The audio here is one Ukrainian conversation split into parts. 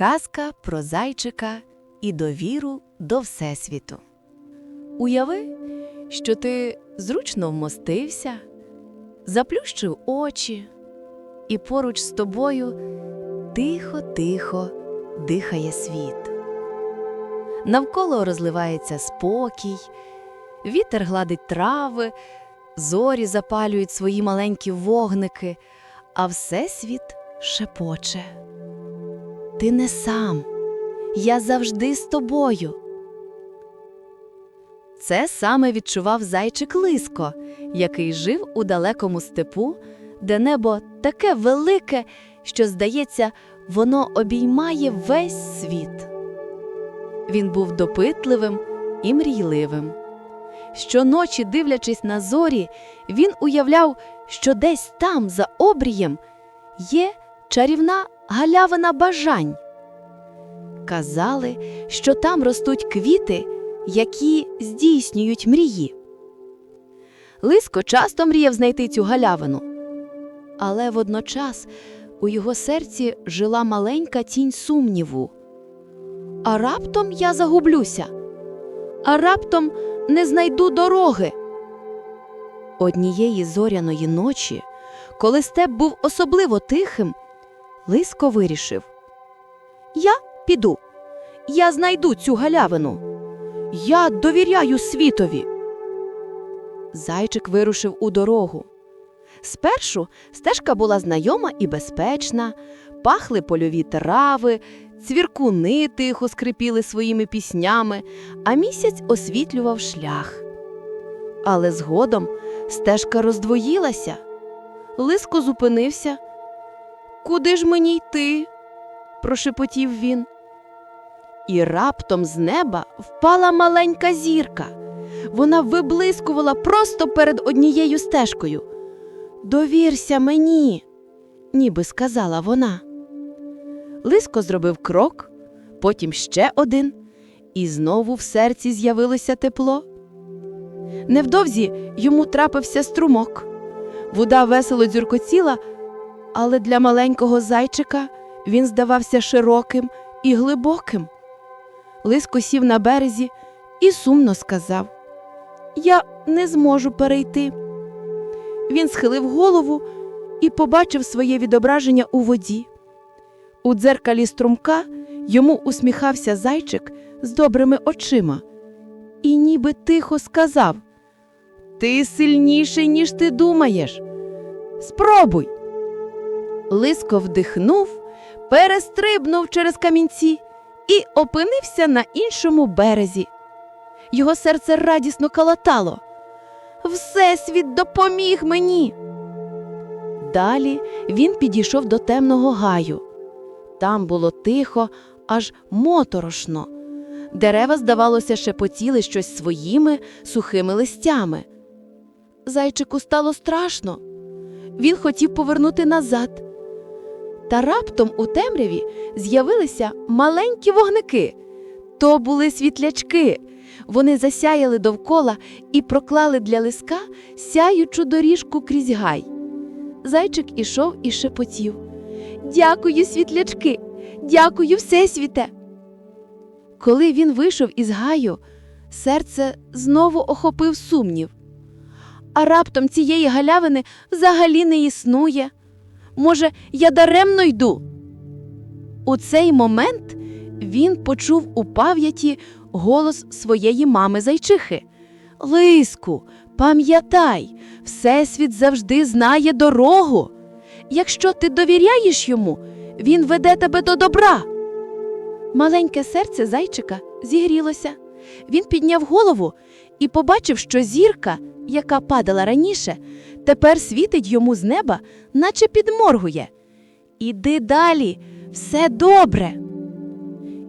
Казка про зайчика і довіру до Всесвіту. Уяви, що ти зручно вмостився, заплющив очі, і поруч з тобою тихо-тихо дихає світ. Навколо розливається спокій, вітер гладить трави, зорі запалюють свої маленькі вогники, а всесвіт шепоче. Ти не сам. Я завжди з тобою. Це саме відчував зайчик Лиско, який жив у далекому степу, де небо таке велике, що, здається, воно обіймає весь світ. Він був допитливим і мрійливим. Щоночі, дивлячись на зорі, він уявляв, що десь там, за обрієм, є чарівна галявина бажань. Казали, що там ростуть квіти, які здійснюють мрії. Лиско часто мріяв знайти цю галявину, але водночас у його серці жила маленька тінь сумніву. А раптом я загублюся, а раптом не знайду дороги. Однієї зоряної ночі, коли степ був особливо тихим, Лиско вирішив: Я піду, я знайду цю галявину. Я довіряю світові. Зайчик вирушив у дорогу. Спершу стежка була знайома і безпечна, пахли польові трави, цвіркуни тихо скрипіли своїми піснями, а місяць освітлював шлях. Але згодом стежка роздвоїлася. Лиско зупинився. Куди ж мені йти? прошепотів він. І раптом з неба впала маленька зірка. Вона виблискувала просто перед однією стежкою. Довірся мені, ніби сказала вона. Лиско зробив крок, потім ще один, і знову в серці з'явилося тепло. Невдовзі йому трапився струмок. Вода весело дзюркотіла, але для маленького зайчика він здавався широким і глибоким. Лиско сів на березі і сумно сказав: Я не зможу перейти. Він схилив голову і побачив своє відображення у воді. У дзеркалі струмка йому усміхався зайчик з добрими очима і ніби тихо сказав: Ти сильніший, ніж ти думаєш. Спробуй. Лиско вдихнув, перестрибнув через камінці і опинився на іншому березі. Його серце радісно калатало. Всесвіт допоміг мені. Далі він підійшов до темного гаю. Там було тихо, аж моторошно. Дерева, здавалося, шепотіли щось своїми сухими листями. Зайчику стало страшно. Він хотів повернути назад. Та раптом у темряві з'явилися маленькі вогники. То були світлячки. Вони засяяли довкола і проклали для лиска сяючу доріжку крізь гай. Зайчик ішов і шепотів. Дякую, світлячки, дякую, всесвіте. Коли він вийшов із гаю, серце знову охопив сумнів. А раптом цієї галявини взагалі не існує. Може, я даремно йду? У цей момент він почув у пам'яті голос своєї мами зайчихи. Лиску, пам'ятай, Всесвіт завжди знає дорогу. Якщо ти довіряєш йому, він веде тебе до добра. Маленьке серце зайчика зігрілося. Він підняв голову і побачив, що зірка, яка падала раніше, тепер світить йому з неба, наче підморгує. Іди далі, все добре.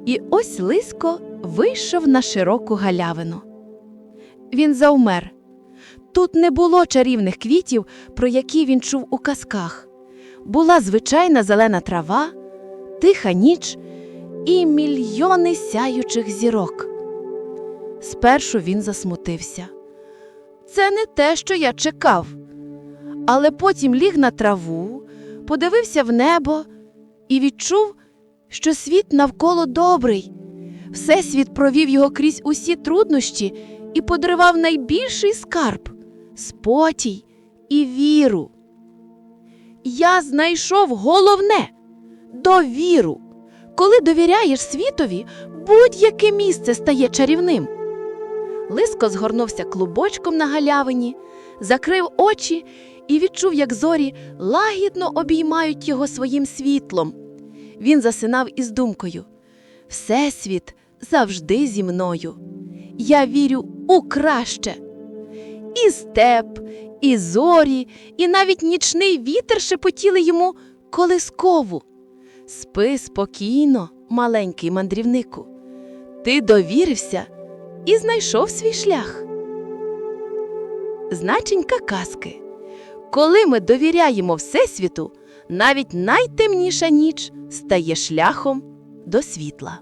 І ось Лиско вийшов на широку галявину. Він завмер. Тут не було чарівних квітів, про які він чув у казках. Була звичайна зелена трава, тиха ніч і мільйони сяючих зірок. Спершу він засмутився. Це не те, що я чекав. Але потім ліг на траву, подивився в небо і відчув, що світ навколо добрий. Всесвіт провів його крізь усі труднощі і подривав найбільший скарб спотій і віру. Я знайшов головне довіру. Коли довіряєш світові, будь-яке місце стає чарівним. Лиско згорнувся клубочком на галявині, закрив очі і відчув, як зорі лагідно обіймають його своїм світлом. Він засинав із думкою: Всесвіт завжди зі мною. Я вірю у краще. І степ, і зорі, і навіть нічний вітер шепотіли йому колискову. Спи спокійно, маленький мандрівнику. Ти довірився і знайшов свій шлях. Значенька казки. Коли ми довіряємо Всесвіту, навіть найтемніша ніч стає шляхом до світла.